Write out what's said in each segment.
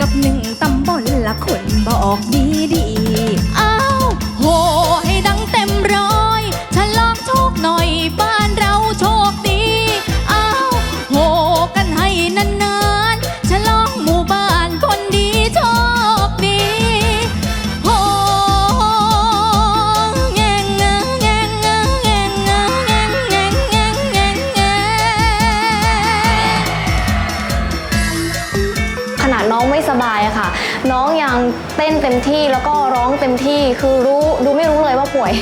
กับหนึ่งตำบลละคนบอกดีดี ไม่สบายอะค่ะ น้องยังเต้นเต็มที่แล้วก็ร้องเต็มที่คือรู้ดูไม่รู้เลยว่าป่วย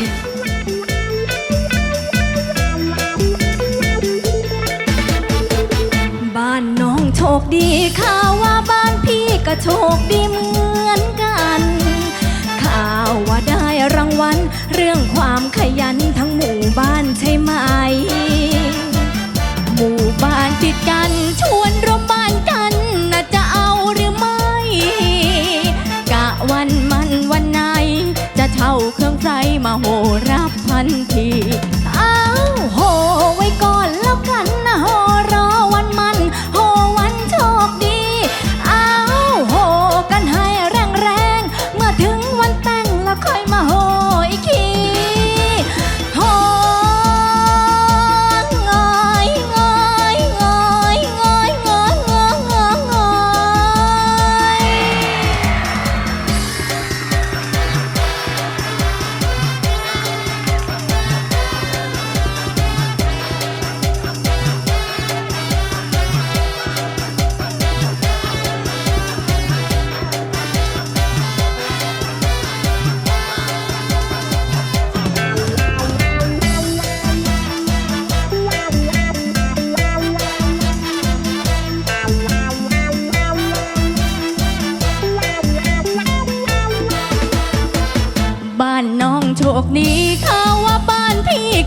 บ้านน้องโชคดีค่ะว่าบ้านพี่ก็โชคดีเหมือนกัน เครื่องไฟมาโหรับทันที อ้าวโห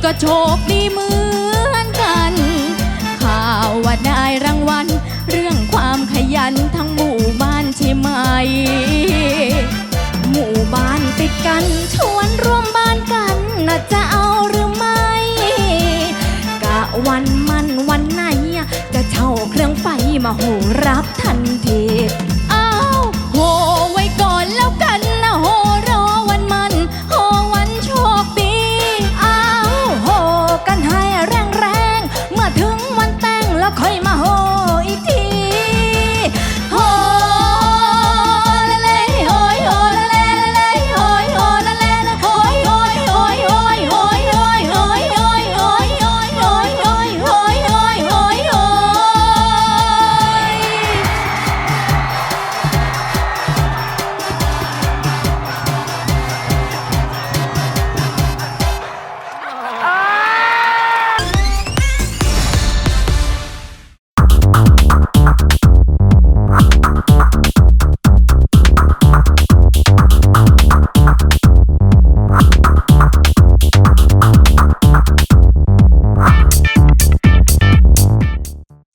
ก็โชคดีเหมือนกัน ข่าวว่าได้รางวัล เรื่องความขยันทั้งหมู่บ้านใช่ไหม หมู่บ้านติดกันชวนร่วมบ้านกันน่าจะเอาหรือไม่ กะวันมันวันไหนอะจะเช่าเครื่องไฟมาโหรับทันที